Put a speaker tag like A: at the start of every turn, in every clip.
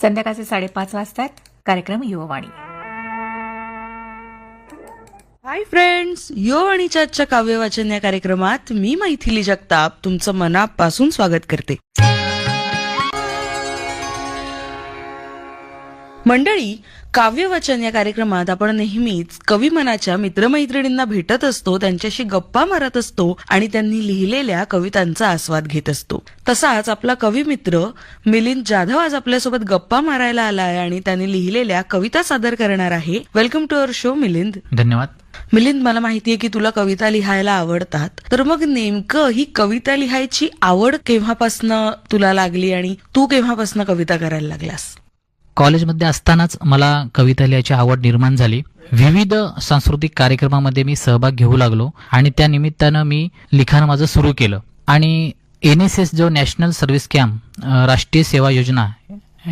A: संध्याकाळचे साडेपाच वाजतात. कार्यक्रम युववाणी.
B: हाय फ्रेंड्स युववाणीच्या आजच्या काव्य वाचन या कार्यक्रमात मी मैथिली जगताप तुमचं मनापासून स्वागत करते. मंडळी काव्य वाचन या कार्यक्रमात आपण नेहमीच कवी मनाच्या मित्रमैत्रिणींना भेटत असतो त्यांच्याशी गप्पा मारत असतो आणि त्यांनी लिहिलेल्या कवितांचा आस्वाद घेत असतो. तसाच आपला कवी मित्र मिलिंद जाधव आज आपल्यासोबत गप्पा मारायला आलाय आणि त्यांनी लिहिलेल्या कविता सादर करणार आहे. Welcome to our show Milind.
C: धन्यवाद.
B: मिलिंद मला माहितीये की तुला कविता लिहायला आवडतात. तर मग नेमकं ही कविता लिहायची आवड केव्हापासनं तुला लागली आणि तू केव्हापासनं कविता करायला लागलास?
C: कॉलेजमध्ये असतानाच मला कविता लिहायची आवड निर्माण झाली. विविध सांस्कृतिक कार्यक्रमामध्ये मी सहभाग घेऊ लागलो आणि त्या निमित्तानं मी लिखाण माझं सुरू केलं. आणि एन एस एस जो नॅशनल सर्व्हिस कॅम्प राष्ट्रीय सेवा योजना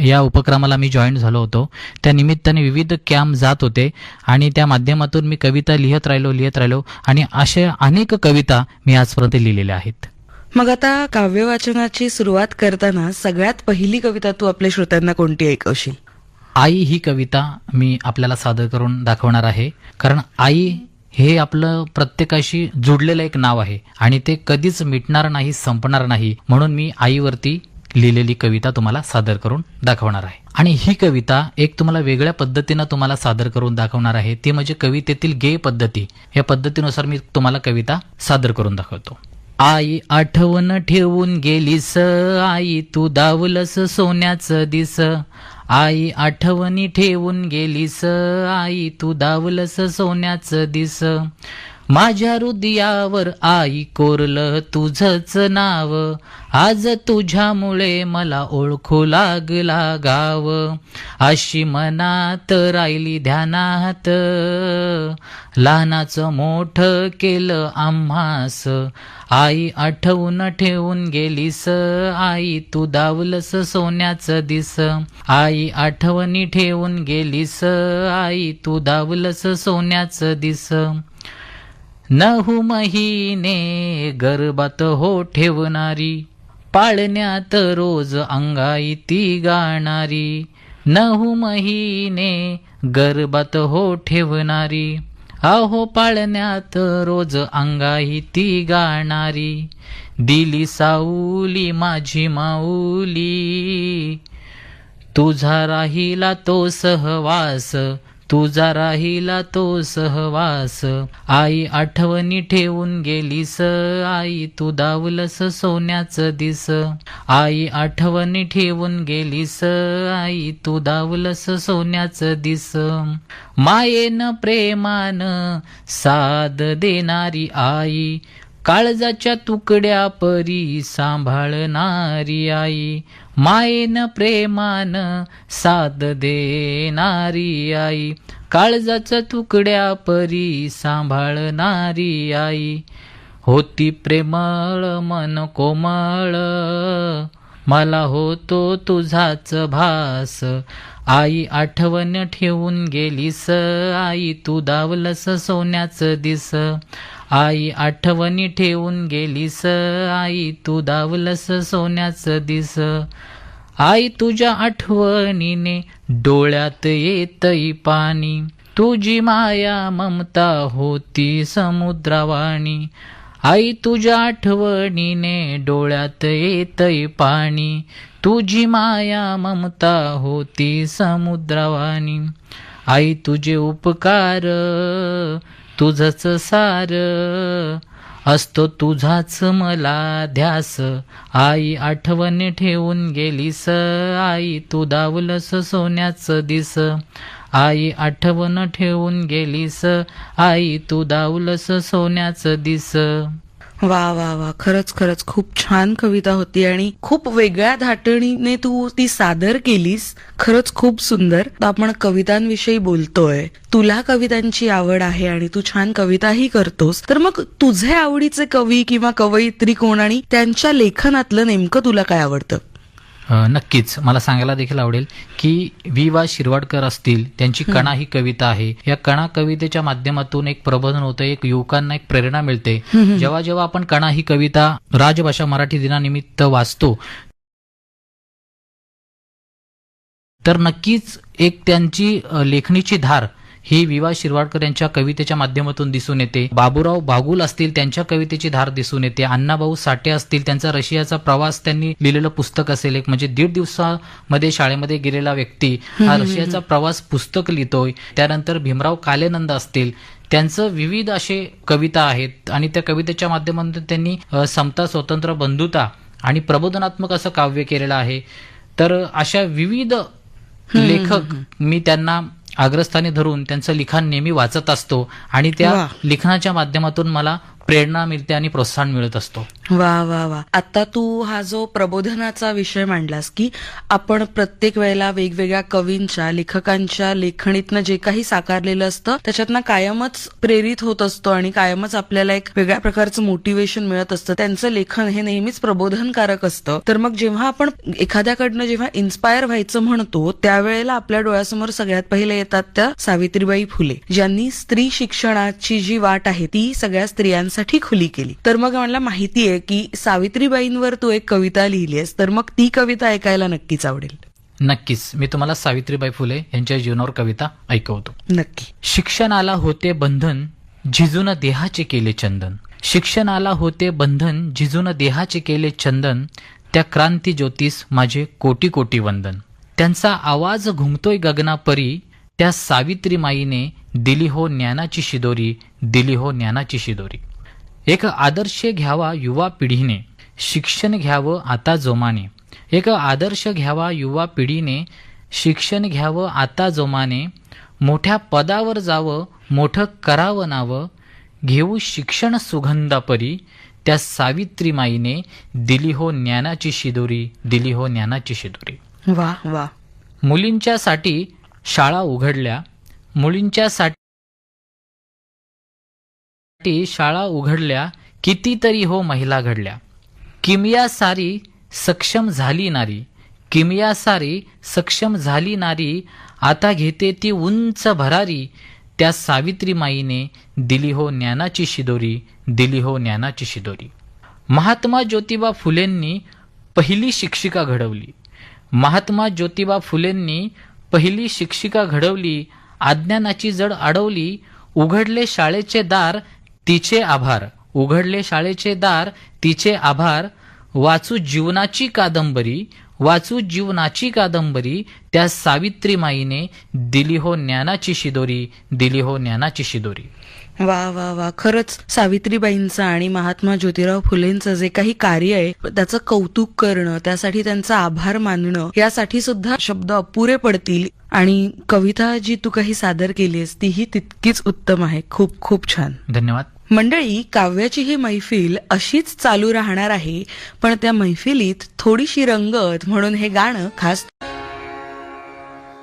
C: या उपक्रमाला मी जॉईन झालो होतो. त्या निमित्ताने विविध कॅम्प जात होते आणि त्या माध्यमातून मी कविता लिहित राहिलो लिहित राहिलो आणि अशा अनेक कविता मी आजपर्यंत लिहिलेल्या आहेत.
B: मग आता काव्य वाचनाची सुरुवात करताना सगळ्यात पहिली कविता तू आपल्या श्रोत्यांना कोणती ऐकवशील
C: आई ही कविता मी आपल्याला सादर करून दाखवणार आहे. कारण आई हे आपलं प्रत्येकाशी जुडलेलं एक नाव आहे आणि ते कधीच मिटणार नाही संपणार नाही म्हणून मी आईवरती लिहिलेली कविता तुम्हाला सादर करून दाखवणार आहे. आणि ही कविता एक तुम्हाला वेगळ्या पद्धतीनं तुम्हाला सादर करून दाखवणार आहे. ती म्हणजे कवितेतील गे पद्धती. या पद्धतीनुसार मी तुम्हाला कविता सादर करून दाखवतो. आई आठवण ठेवून गेलीस आई तू दावलस सोन्याचं दिस. आई आठवणी ठेवून गेलीस आई तू दावलस सोन्याचं दिस. माझ्या हृदयावर आई कोरलं तुझंच नाव. आज तुझ्यामुळे मला ओळखू लागला गाव. अशी मनात राहिली ध्यानात. लहानाचं मोठं केलं आम्हास. आई आठवून ठेवून गेलीस. आई तू दावलस सोन्याचं दिस. आई आठवणी ठेवून गेलीस. आई तू दावलस सोन्याचं दिस. नहू महिने गर्भात हो ठेवणारी पाळण्यात रोज अंगाई ती गाणारी. नऊ महिने गर्भात हो ठेवणारी अहो पाळण्यात रोज अंगाई ती गाणारी. दिली साऊली माझी माऊली तुझा राहिला तो सहवास तुझा राहिला तो सहवास. आई आठवणी ठेवून गेलीस. आई तू दावलस सोन्याचं दिस. आई आठवणी ठेवून गेलीस. आई तू दावलस सोन्याचं दिस. मायेन प्रेमान साद देणारी आई काळजाच्या तुकड्या परी सांभाळणारी आई मायेन प्रेमान साथ देणारी आई काळजाच्या तुकड्या परी सांभाळणारी आई होती प्रेमळ मन कोमळ मला होतो तुझाच भास आई आठवण ठेवून गेलीस आई तू दावलस सोन्याचं दिस आई आठवणी ठेवून गेलीस आई तू दावलस सोन्याचं दिस. आई तुझ्या आठवणीने डोळ्यात येतई पाणी. तुझी माया ममता होती समुद्रवाणी. आई तुझ्या आठवणीने डोळ्यात येतई पाणी. तुझी माया ममता होती समुद्रवाणी. आई तुझे उपकार तुझच सार असतो तुझाच मला ध्यास. आई आठवण ठेवून गेलीस आई तू दावलस सोन्याचं दिस. आई आठवण ठेवून गेलीस आई तू दावलस सोन्याचं दिस.
B: वा वा वा. खरंच खरंच खूप छान कविता होती आणि खूप वेगळ्या धाटणीने तू ती सादर केलीस. खरंच खूप सुंदर. तर आपण कवितांविषयी बोलतोय. तुला कवितांची आवड आहे आणि तू छान कविताही करतोस. तर मग तुझे आवडीचे कवी किंवा कवयित्री कोण आणि त्यांच्या लेखनातलं नेमकं तुला काय आवडतं?
C: नक्कीच मला सांगायला देखील आवडेल की वि वा शिरवाडकर असतील त्यांची कणा ही कविता आहे. या कणा कवितेच्या माध्यमातून एक प्रबोधन होतं एक युवकांना एक प्रेरणा मिळते. जेव्हा जेव्हा आपण कणा ही कविता राजभाषा मराठी दिनानिमित्त वाचतो तर नक्कीच एक त्यांची लेखणीची धार ही विवा शिरवाडकर यांच्या कवितेच्या माध्यमातून दिसून येते. बाबूराव बागुल असतील त्यांच्या कवितेची धार दिसून येते. अण्णाभाऊ साठे असतील त्यांचा रशियाचा प्रवास त्यांनी लिहिलेलं पुस्तक असेल एक म्हणजे दीड दिवसामध्ये शाळेमध्ये गेलेला व्यक्ती हा रशियाचा प्रवास पुस्तक लिहितोय. त्यानंतर भीमराव कालेनंद असतील. त्यांचं विविध असे कविता आहेत आणि त्या कवितेच्या माध्यमातून त्यांनी समता स्वतंत्र बंधुता आणि प्रबोधनात्मक असं काव्य केलेलं आहे. तर अशा विविध लेखक मी त्यांना अग्रस्थानी धरून त्यांचं लिखाण नेहमी वाचत असतो आणि त्या. लिखाणाच्या माध्यमातून मला प्रेरणा मिळते आणि प्रोत्साहन मिळत असतो
B: वा वा वा. आता तू हा जो प्रबोधनाचा विषय मांडलास की आपण प्रत्येक वेळेला वेगवेगळ्या कवींच्या लेखकांच्या लेखणीतनं जे काही साकारलेलं असतं त्याच्यातनं कायमच प्रेरित होत असतो आणि कायमच आपल्याला एक वेगळ्या प्रकारचं मोटिवेशन मिळत असतं. त्यांचं लेखन हे नेहमीच प्रबोधनकारक असतं. तर मग जेव्हा आपण एखाद्याकडनं जेव्हा इन्स्पायर व्हायचं म्हणतो त्यावेळेला आपल्या डोळ्यासमोर सगळ्यात पहिले येतात त्या सावित्रीबाई फुले ज्यांनी स्त्री शिक्षणाची जी वाट आहे ती सगळ्या स्त्रियांसाठी खुली केली. तर मग मला माहिती आहे की सावित्रीबाईंवर तू एक कविता लिहिली आहेस तर मग ती कविता ऐकायला नक्कीच आवडेल.
C: नक्कीच. मी तुम्हाला सावित्रीबाई फुले यांच्या जीवनावर कविता ऐकवतो.
B: नक्की.
C: शिक्षणाला होते बंधन झिजून देहाचे केले चंदन. शिक्षणाला होते बंधन झिजून देहाचे केले चंदन. त्या क्रांती ज्योतीस माझे कोटी कोटी वंदन. त्यांचा आवाज घुमतोय गगनापरी त्या सावित्री माईने दिली हो ज्ञानाची शिदोरी दिली हो ज्ञानाची शिदोरी. एक आदर्श घ्यावा युवा पिढीने शिक्षण घ्यावं आता जोमाने. एक आदर्श घ्यावा युवा पिढीने शिक्षण घ्यावं आता जोमाने. मोठ्या पदावर जावं मोठं करावं नावं. घेऊ शिक्षण सुगंधापरी त्या सावित्री माईने दिली हो ज्ञानाची शिदोरी दिली हो ज्ञानाची शिदोरी.
B: वा वा.
C: मुलींच्यासाठी शाळा उघडल्या मुलींच्यासाठी शाळा उघडल्या कितीतरी हो महिला घडल्या. किमया सारी सक्षम झाली नारी. किमया सारी सक्षम झाली नारी आता घेते ती उंच भरारी. त्या सावित्री माईने दिली हो ज्ञानाची शिदोरी दिली हो ज्ञानाची शिदोरी. महात्मा ज्योतिबा फुलेंनी पहिली शिक्षिका घडवली. महात्मा ज्योतिबा फुलेंनी पहिली शिक्षिका घडवली अज्ञानाची जड अडवली उघडले शाळेचे दार तिचे आभार. उघडले शाळेचे दार तिचे आभार. वाचू जीवनाची कादंबरी वाचू जीवनाची कादंबरी त्या सावित्री माईने दिली हो ज्ञानाची शिदोरी दिली हो ज्ञानाची शिदोरी.
B: वा वा वा. खरंच सावित्रीबाईंचं आणि महात्मा ज्योतिराव फुलेंचं जे काही कार्य आहे त्याचं कौतुक करणं त्यासाठी त्यांचा आभार मानणं यासाठी सुद्धा शब्द अपुरे पडतील. आणि कविता जी तू काही सादर केलीस तीही तितकीच उत्तम आहे. खूप खूप छान.
C: धन्यवाद.
B: मंडळी काव्याची ही मैफिल अशीच चालू राहणार आहे पण त्या मैफिलीत थोडीशी रंगत म्हणून हे गाणं खास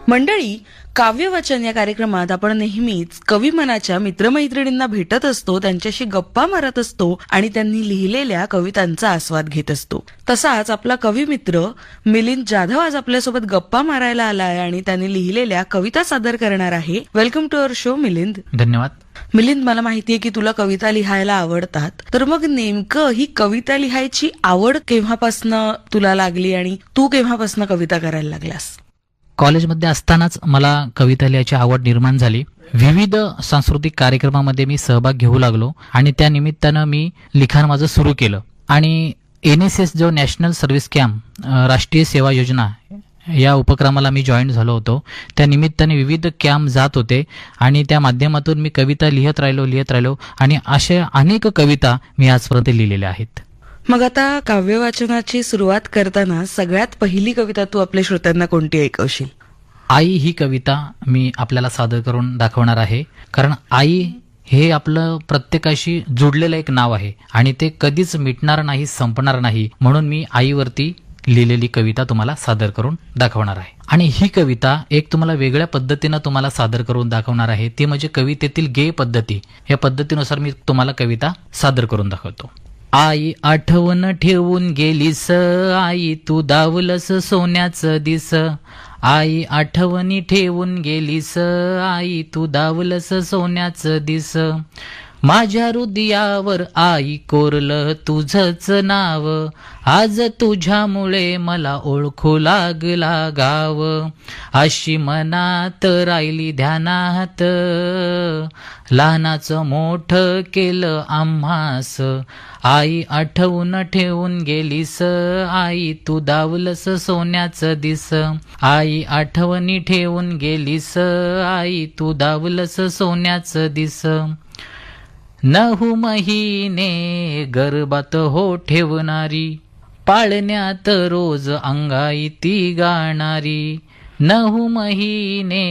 B: मंडळी काव्यवाचन या कार्यक्रमात आपण नेहमीच कवी मनाच्या मित्रमैत्रिणींना भेटत असतो त्यांच्याशी गप्पा मारत असतो आणि त्यांनी लिहिलेल्या कवितांचा आस्वाद घेत असतो. तसाच आपला कवी मित्र मिलिंद जाधव आज आपल्यासोबत गप्पा मारायला आलाय आणि त्यांनी लिहिलेल्या कविता सादर करणार आहे. Welcome to our show Milind.
C: धन्यवाद.
B: मिलिंद मला माहितीये की तुला कविता लिहायला आवडतात. तर मग नेमकं ही कविता लिहायची आवड केव्हापासनं तुला लागली आणि तू केव्हापासनं कविता करायला लागलास?
C: कॉलेजमध्ये असतानाच मला कविता लिहायची आवड निर्माण झाली. विविध सांस्कृतिक कार्यक्रमामध्ये मी सहभाग घेऊ लागलो आणि त्या निमित्तानं मी लिखाण माझं सुरू केलं. आणि एन एस एस जो नॅशनल सर्व्हिस कॅम्प राष्ट्रीय सेवा योजना या उपक्रमाला मी जॉईन झालो होतो. त्या निमित्ताने विविध कॅम्प जात होते आणि त्या माध्यमातून मी कविता लिहित राहिलो लिहित राहिलो आणि अशा अनेक कविता मी आजपर्यंत लिहिलेल्या आहेत.
B: मग आता काव्यवाचनाची सुरुवात करताना सगळ्यात पहिली कविता तू आपल्या श्रोत्यांना कोणती ऐकवशील?
C: आई ही कविता मी आपल्याला सादर करून दाखवणार आहे. कारण आई हे आपलं प्रत्येकाशी जुडलेलं एक नाव आहे आणि ते कधीच मिटणार नाही संपणार नाही म्हणून मी आईवरती लिहिलेली कविता तुम्हाला सादर करून दाखवणार आहे. आणि ही कविता एक तुम्हाला वेगळ्या पद्धतीनं तुम्हाला सादर करून दाखवणार आहे. ती म्हणजे कवितेतील गे पद्धती. या पद्धतीनुसार मी तुम्हाला कविता सादर करून दाखवतो. आई आठवण ठेवून गेलीस आई तू दावलस सोन्याचं दिस. आई आठवणी ठेवून गेलीस आई तू दावलस सोन्याचं दिस. माझ्या हृदयावर आई कोरलं तुझंच नाव आज तुझ्यामुळे मला ओळखू लागला गाव. अशी मनात राहिली ध्यानात लहानाचं मोठं केलं आम्हास. आई आठवून ठेवून गेलीस आई तू दावलस सोन्याचं दिस. आई आठवणी ठेवून गेलीस आई तू दावलस सोन्याचं दिस. नऊ महिने गर्भात हो ठेवणारी पाळण्यात रोज अंगाई ती गाणारी. नऊ महिने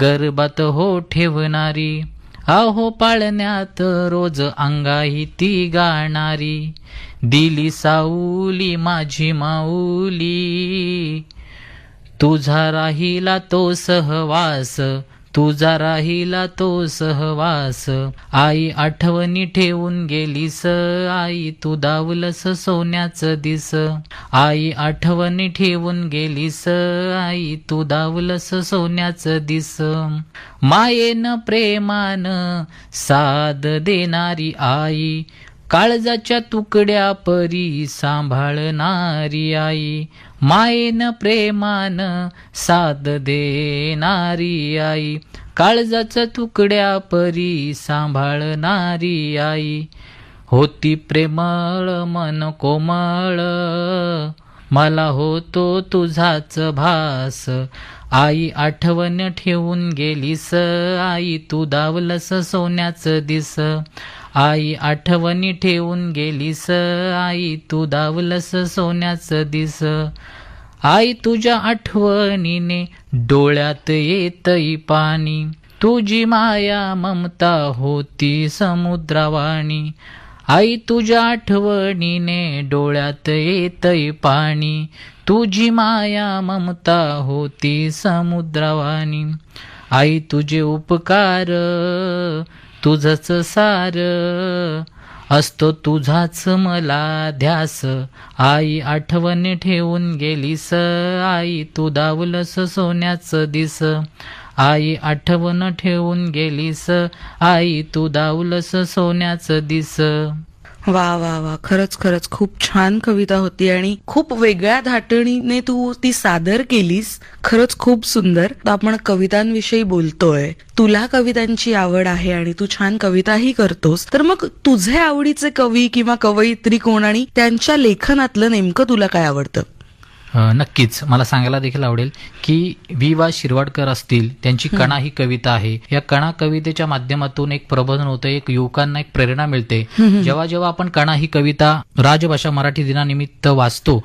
C: गर्भात हो ठेवणारी अहो पाळण्यात रोज अंगाई ती गाणारी. दिली साऊली माझी माऊली. तुझा राहिला तो सहवास तुझा राहिला तो सहवास. आई आठवणी ठेवून गेलीस. आई तू दावलस सोन्याचं दिस. आई आठवणी ठेवून गेलीस. आई तू दावलस सोन्याचं दिस. मायेन प्रेमान साद देणारी आई काळजाच्या तुकड्या परी सांभाळणारी आई. मायेन प्रेमान साद देणारी आई काळजाच्या तुकड्या परी सांभाळणारी आई. होती प्रेमळ मन कोमळ. मला होतो तुझाच भास. आई आठवण ठेवून गेलीस. आई तू दावलस सोन्याचं दिस. आई आठवणी ठेवून गेलीस. आई तू दावलस सोन्याचं दिस. आई तुझ्या आठवणीने डोळ्यात येतई पाणी. तुझी माया ममता होती समुद्रवाणी. आई तुझ्या आठवणीने डोळ्यात येतई पाणी. तुझी माया ममता होती समुद्रवाणी. आई तुझे उपकार तुझच सार असतो तुझाच मला ध्यास. आई आठवण ठेवून गेलीस. आई तू दावलस सोन्याचं दिस. आई आठवण ठेवून गेलीस. आई तू दावलस सोन्याचं दिस.
B: वा वा वा. खरंच खरंच. खूप छान कविता होती आणि खूप वेगळ्या धाटणीने तू ती सादर केलीस. खरंच खूप सुंदर. तर आपण कवितांविषयी बोलतोय. तुला कवितांची आवड आहे आणि तू छान कविताही करतोस. तर मग तुझे आवडीचे कवी किंवा कवयित्री कोण आणि त्यांच्या लेखनातलं नेमकं तुला काय आवडतं?
C: नक्कीच. मला सांगायला देखील आवडेल की वि वा शिरवाडकर असतील त्यांची कणा ही कविता आहे. या कणा कवितेच्या माध्यमातून एक प्रबोधन होतं एक युवकांना एक प्रेरणा मिळते. जेव्हा जेव्हा आपण कणा ही कविता राजभाषा मराठी दिनानिमित्त वाचतो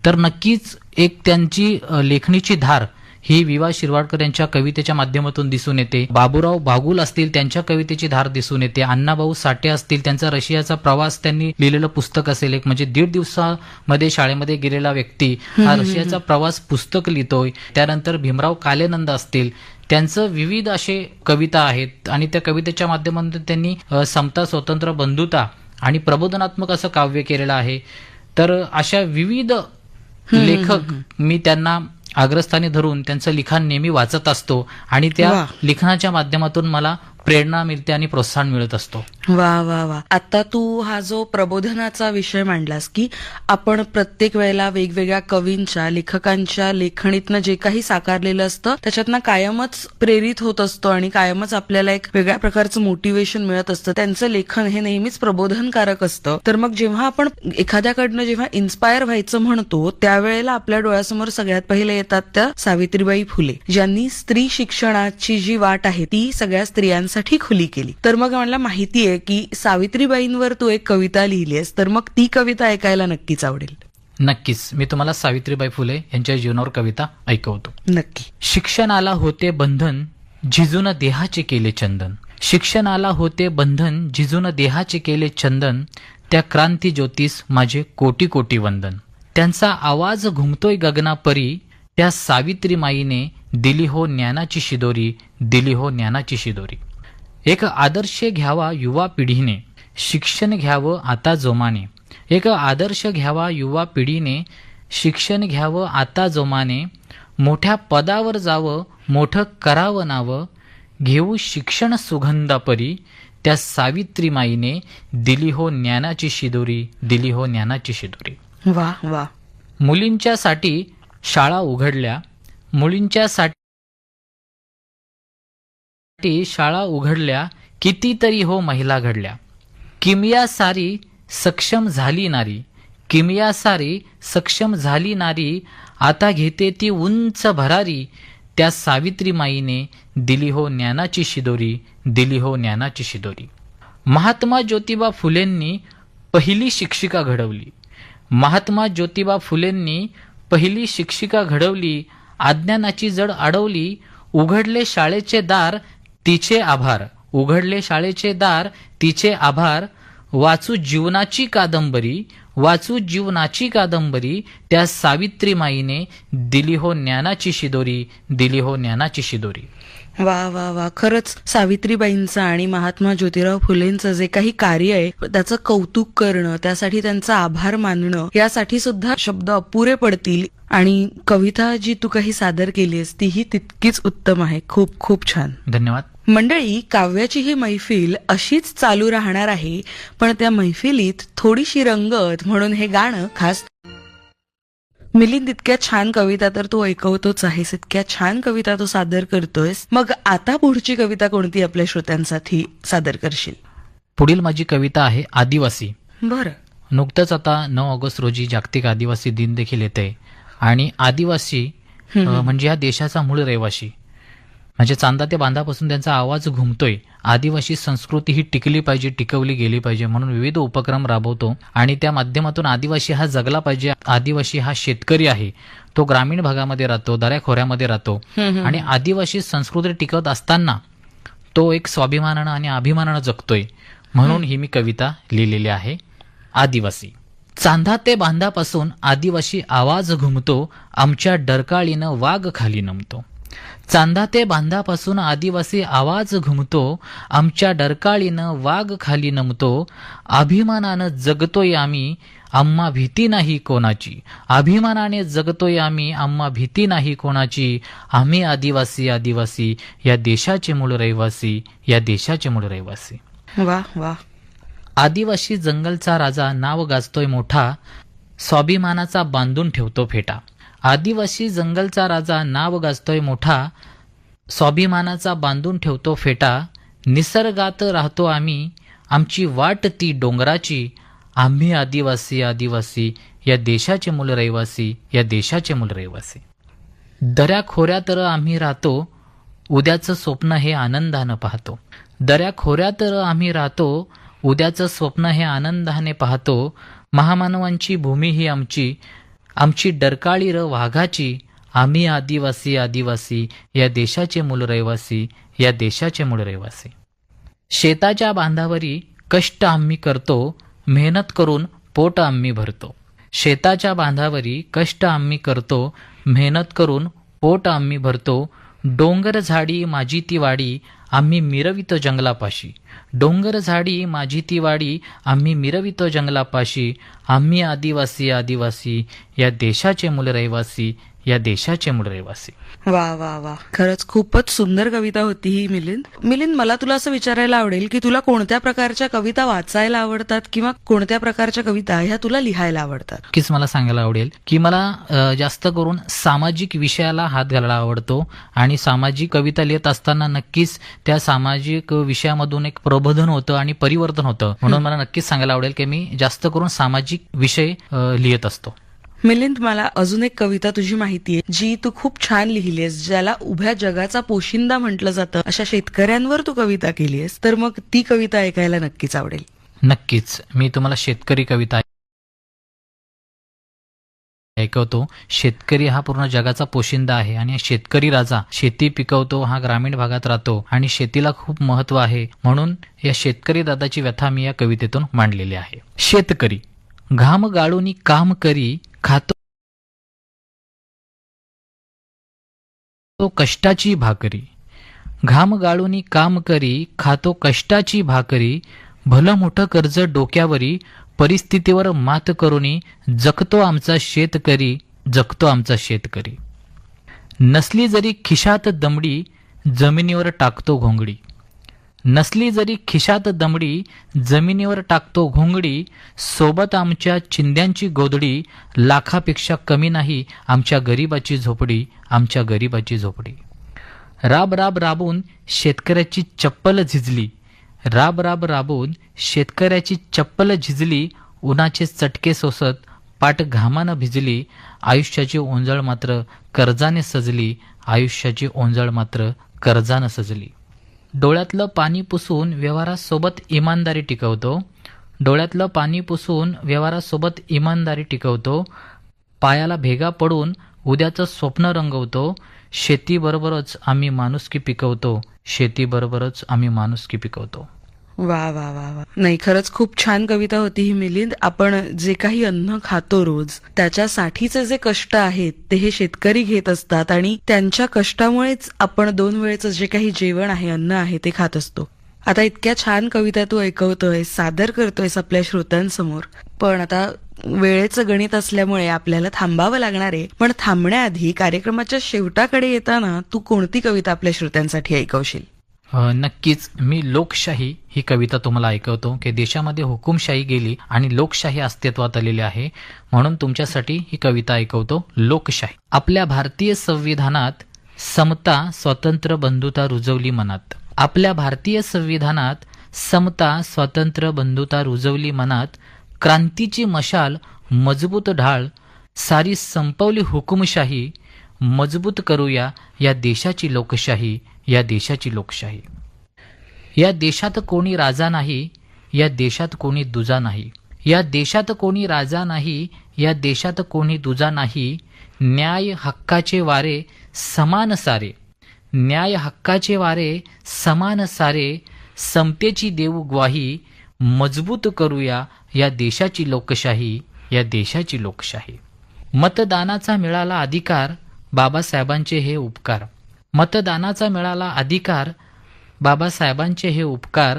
C: तर नक्कीच एक त्यांची लेखणीची धार ही विवा शिरवाडकर यांच्या कवितेच्या माध्यमातून दिसून येते. बाबूराव बागुल असतील त्यांच्या कवितेची धार दिसून येते. अण्णाभाऊ साठे असतील त्यांचा रशियाचा प्रवास त्यांनी लिहिलेलं पुस्तक असेल. एक म्हणजे दीड दिवसामध्ये शाळेमध्ये गेलेला व्यक्ती हा रशियाचा प्रवास पुस्तक लिहितोय. त्यानंतर भीमराव कालेनंद असतील. त्यांचं विविध असे कविता आहेत. आणि त्या कवितेच्या माध्यमातून त्यांनी समता स्वतंत्र बंधुता आणि प्रबोधनात्मक असं काव्य केलेलं आहे. तर अशा विविध लेखक मी त्यांना अग्रस्थानी धरून त्यांचं लिखाण नेहमी वाचत असतो आणि त्या. लिखाणाच्या माध्यमातून मला प्रेरणा मिळते आणि प्रोत्साहन मिळत असतो.
B: वा वा वा. आता तू हा जो प्रबोधनाचा विषय मांडलास की आपण प्रत्येक वेळेला वेगवेगळ्या कवींच्या लेखकांच्या लेखणीतनं जे काही साकारलेलं असतं त्याच्यातनं कायमच प्रेरित होत असतो आणि कायमच आपल्याला एक वेगळ्या प्रकारचं मोटिवेशन मिळत असतं. त्यांचं लेखन हे नेहमीच प्रबोधनकारक असतं. तर मग जेव्हा आपण एखाद्याकडनं जेव्हा इन्स्पायर व्हायचं म्हणतो त्यावेळेला आपल्या डोळ्यासमोर सगळ्यात पहिले येतात त्या सावित्रीबाई फुले ज्यांनी स्त्री शिक्षणाची जी वाट आहे ती सगळ्या स्त्रियांसाठी खुली केली. तर मग मला माहिती आहे की सावित्रीबाईंवर तू एक कविता लिहिली आहेस तर मग ती कविता ऐकायला नक्कीच आवडेल.
C: नक्कीच. मी तुम्हाला सावित्रीबाई फुले यांच्या जीवनावर कविता ऐकवतो.
B: नक्की.
C: शिक्षणाला होते बंधन झिजून देहाचे केले चंदन. शिक्षणाला होते बंधन झिजून देहाचे केले चंदन. त्या क्रांती ज्योतीस माझे कोटी कोटी वंदन. त्यांचा आवाज घुमतोय गगनापरी. त्या सावित्री माईने दिली हो ज्ञानाची शिदोरी दिली हो ज्ञानाची शिदोरी. एक आदर्श घ्यावा युवा पिढीने शिक्षण घ्यावं आता जोमाने. एक आदर्श घ्यावा युवा पिढीने शिक्षण घ्यावं आता जोमाने. मोठ्या पदावर जावं मोठं करावं नावं. घेऊ शिक्षण सुगंधापरी त्या सावित्री माईने दिली हो ज्ञानाची शिदोरी दिली हो ज्ञानाची शिदोरी.
B: वा वा.
C: मुलींच्या साठी शाळा उघडल्या मुलींच्या साठी शाळा उघडल्या कितीतरी हो महिला घडल्या. किमया सारी सक्षम झाली नारी. किमया सारी सक्षम झाली नारी. आता घेते ती उंच भरारी. त्या सावित्री माईने दिली हो ज्ञानाची शिदोरी दिली हो ज्ञानाची शिदोरी. महात्मा ज्योतिबा फुलेंनी पहिली शिक्षिका घडवली. महात्मा ज्योतिबा फुलेंनी पहिली शिक्षिका घडवली अज्ञानाची जड अडवली उघडले शाळेचे दार तिचे आभार. उघडले शाळेचे दार तिचे आभार. वाचू जीवनाची कादंबरी वाचू जीवनाची कादंबरी त्या सावित्री माईने दिली हो ज्ञानाची शिदोरी दिली हो ज्ञानाची शिदोरी.
B: वा वा वा. खरंच सावित्रीबाईंचं आणि महात्मा ज्योतिराव फुलेंचं जे काही कार्य आहे त्याचं कौतुक करणं त्यासाठी त्यांचा आभार मानणं यासाठी सुद्धा शब्द अपुरे पडतील. आणि कविता जी तू काही सादर केलीस तीही तितकीच उत्तम आहे. खूप खूप छान.
C: धन्यवाद.
B: मंडळी काव्याची ही मैफिल अशीच चालू राहणार आहे पण त्या मैफिलीत थोडीशी रंगत म्हणून हे गाणं खास मिलिंद इतक्या छान कविता तर तू ऐकवतोच आहेस इतक्या छान कविता तू सादर करतोयस. मग आता पुढची कविता कोणती आपल्या श्रोत्यांसाठी सादर करशील?
C: पुढील माझी कविता आहे आदिवासी.
B: बरं.
C: नुकतंच आता नऊ ऑगस्ट रोजी जागतिक आदिवासी दिन देखील येते. आणि आदिवासी म्हणजे या देशाचा मूळ रहिवासी. म्हणजे चांदा ते बांधापासून त्यांचा आवाज घुमतोय. आदिवासी संस्कृती ही टिकली पाहिजे टिकवली गेली पाहिजे म्हणून विविध उपक्रम राबवतो आणि त्या माध्यमातून आदिवासी हा जगला पाहिजे. आदिवासी हा शेतकरी आहे. तो ग्रामीण भागामध्ये राहतो दऱ्याखोऱ्यामध्ये राहतो आणि आदिवासी संस्कृती टिकवत असताना तो एक स्वाभिमानानं आणि अभिमानानं जगतोय. म्हणून ही मी कविता लिहिलेली आहे आदिवासी. चांदा ते बांधापासून आदिवासी आवाज घुमतो आमच्या डरकाळीनं वाघ खाली नमतो. चांदा ते बांधापासून आदिवासी आवाज घुमतो आमच्या डरकाळीनं वाघ खाली नमतो अभिमानानं जगतोय आम्ही आम्हा भीती नाही कोणाची. अभिमानाने जगतोय आम्ही आम्हा भीती नाही कोणाची. आम्ही आदिवासी आदिवासी या देशाचे मूळ रहिवासी या देशाचे मूळ रहिवासी.
B: वा वा.
C: आदिवासी जंगलचा राजा नाव गाजतोय मोठा स्वाभिमानाचा बांधून ठेवतो फेटा. आदिवासी जंगलचा राजा नाव गाजतोय मोठा. स्वाभिमानाचा बांधून ठेवतो फेटा. निसर्गात राहतो आम्ही. आमची वाट ती डोंगराची. आम्ही आदिवासी आदिवासी. या देशाचे मूल रहिवासी या देशाचे मूल रहिवासी. दऱ्या खोऱ्यात तर आम्ही राहतो. उद्याचं स्वप्न हे आनंदानं पाहतो. दऱ्या खोऱ्यात तर आम्ही राहतो. उद्याचं स्वप्न हे आनंदाने पाहतो. महामानवांची भूमी ही आमची. आमची डरकाळी र वाघाची आम्ही आदिवासी आदिवासी या देशाचे मूल रहिवासी या देशाचे मूळ रहिवासी. शेताच्या बांधावरी कष्ट आम्ही करतो मेहनत करून पोट आम्ही भरतो. शेताच्या बांधावरी कष्ट आम्ही करतो मेहनत करून पोट आम्ही भरतो. डोंगर झाडी माझी ती वाडी आम्ही मिरवितो जंगलापाशी. डोंगर झाडी माझी ती वाडी आम्ही मिरवितो जंगलापाशी. आम्ही आदिवासी आदिवासी या देशाचे मूल रहिवासी या देशाचे मूळ रहिवासी.
B: वा वा वा. खरंच खूपच सुंदर कविता होती ही मिलिंद. मिलिंद मला तुला असं विचारायला आवडेल की तुला कोणत्या प्रकारच्या कविता वाचायला आवडतात किंवा कोणत्या प्रकारच्या कविता ह्या तुला लिहायला आवडतात?
C: नक्कीच मला सांगायला आवडेल की मला जास्त करून सामाजिक विषयाला हात घालायला आवडतो आणि सामाजिक कविता लिहित असताना नक्कीच त्या सामाजिक विषयामधून एक प्रबोधन होतं आणि परिवर्तन होतं. म्हणून मला नक्कीच सांगायला आवडेल की मी जास्त करून सामाजिक विषय लिहित असतो.
B: मिलिंद मला अजून एक कविता तुझी माहिती आहे जी तू खूप छान लिहिलीस ज्याला उभ्या जगाचा पोशिंदा म्हटलं जातं. अशा शेतकऱ्यांवर तू कविता केलीस तर मग ती कविता ऐकायला नक्कीच आवडेल.
C: नक्कीच. मी तुम्हाला शेतकरी कविता ऐकवतो. शेतकरी हा पूर्ण जगाचा पोशिंदा आहे आणि शेतकरी राजा शेती पिकवतो हा ग्रामीण भागात राहतो आणि शेतीला खूप महत्त्व आहे. म्हणून या शेतकरी दादाची व्यथा मी या कवितेतून मांडलेली आहे. शेतकरी घाम गाळूनी काम करी खातो. तो कष्टाची भाकरी. घाम गाळूनी काम करी खातो कष्टाची भाकरी. भलं मोठं कर्ज डोक्यावरी परिस्थितीवर मात करूनी जगतो आमचा शेतकरी जगतो आमचा शेतकरी. नसली जरी खिशात दमडी जमिनीवर टाकतो घोंगडी. नसली जरी खिशात दमडी जमिनीवर टाकतो घोंगडी सोबत आमच्या चिंध्यांची गोदडी लाखापेक्षा कमी नाही आमच्या गरिबाची झोपडी आमच्या गरिबाची झोपडी. राब राब राबून शेतकऱ्याची चप्पल झिजली. राब राब राबून शेतकऱ्याची चप्पल झिजली उन्हाचे चटके सोसत पाट घामानं भिजली आयुष्याची ओंजळ मात्र कर्जाने सजली आयुष्याची ओंजळ मात्र कर्जानं सजली. डोळ्यातलं पाणी पुसून व्यवहारासोबत इमानदारी टिकवतो. डोळ्यातलं पाणी पुसून व्यवहारासोबत इमानदारी टिकवतो. पायाला भेगा पडून उद्याचं स्वप्न रंगवतो. शेतीबरोबरच आम्ही माणुसकी पिकवतो. शेतीबरोबरच आम्ही माणुसकी पिकवतो.
B: वा वा वा वा. नाही खरंच खूप छान कविता होती ही मिलिंद. आपण जे काही अन्न खातो रोज त्याच्यासाठीचे जे कष्ट आहेत ते हे शेतकरी घेत असतात आणि त्यांच्या कष्टामुळेच आपण दोन वेळेचं जे काही जेवण आहे अन्न आहे ते खात असतो. आता इतक्या छान कविता तू ऐकवतोय सादर करतोयस आपल्या श्रोत्यांसमोर. पण आता वेळेचं गणित असल्यामुळे आपल्याला थांबावं लागणार आहे. पण थांबण्याआधी कार्यक्रमाच्या शेवटाकडे येताना तू कोणती कविता आपल्या श्रोत्यांसाठी ऐकवशील?
C: नक्कीच मी लोकशाही ही कविता तुम्हाला ऐकवतो की देशामध्ये हुकुमशाही गेली आणि लोकशाही अस्तित्वात आलेली आहे म्हणून तुमच्यासाठी ही कविता ऐकवतो लोकशाही. आपल्या भारतीय संविधानात समता स्वतंत्र बंधुता रुजवली मनात. आपल्या भारतीय संविधानात समता स्वतंत्र बंधुता रुजवली मनात क्रांतीची मशाल मजबूत ढाळ सारी संपवली हुकुमशाही मजबूत करूया या देशाची लोकशाही या देशाची लोकशाही. या देशात कोणी राजा नाही या देशात कोणी दुजा नाही. या देशात कोणी राजा नाही या देशात कोणी दुजा नाही. न्याय हक्काचे वारे समान सारे. न्याय हक्काचे वारे समान सारे. समतेची देऊ ग्वाही मजबूत करूया या देशाची लोकशाही या देशाची लोकशाही. मतदानाचा मिळाला अधिकार बाबासाहेबांचे हे उपकार. मतदानाचा मिळाला अधिकार. बाबासाहेबांचे हे उपकार.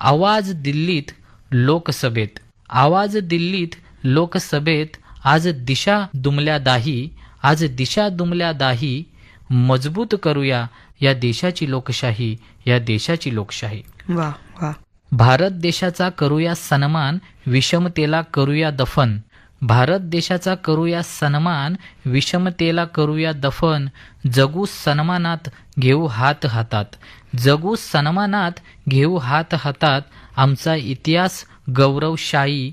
C: आवाज दिल्लीत लोकसभेत. आवाज दिल्लीत लोकसभेत आज दिशा दुमल्या दाही. आज दिशा दुमल्या दाही. मजबूत करूया या देशाची लोकशाही या देशाची लोकशाही.
B: वा वा
C: भारत देशाचा करूया सन्मान विषमतेला करूया दफन. भारत देशाचा करूया सन्मान विषमतेला करूया दफन जगू सन्मानात घेऊ हात हातात. जगू सन्मानात घेऊ हात हातात आमचा इतिहास गौरवशाही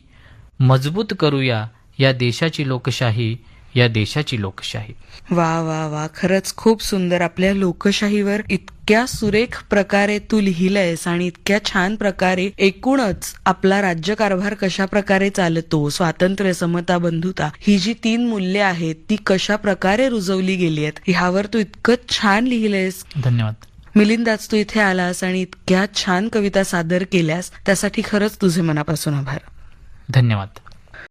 C: मजबूत करूया या देशाची लोकशाही. या देशाची लोकशाही.
B: वा वा वा. खरंच खूप सुंदर. आपल्या लोकशाहीवर इतक्या सुरेख प्रकारे तू लिहिलंयस आणि इतक्या छान प्रकारे एकूणच आपला राज्यकारभार कशा प्रकारे चालतो स्वातंत्र्य समता बंधुता ही जी तीन मूल्य आहेत ती कशा प्रकारे रुजवली गेली आहेत ह्यावर तू इतकं छान लिहिलंयस.
C: धन्यवाद.
B: मिलिंद आज तू इथे आलास आणि इतक्या छान कविता सादर केल्यास त्यासाठी खरंच तुझे मनापासून आभार.
C: धन्यवाद.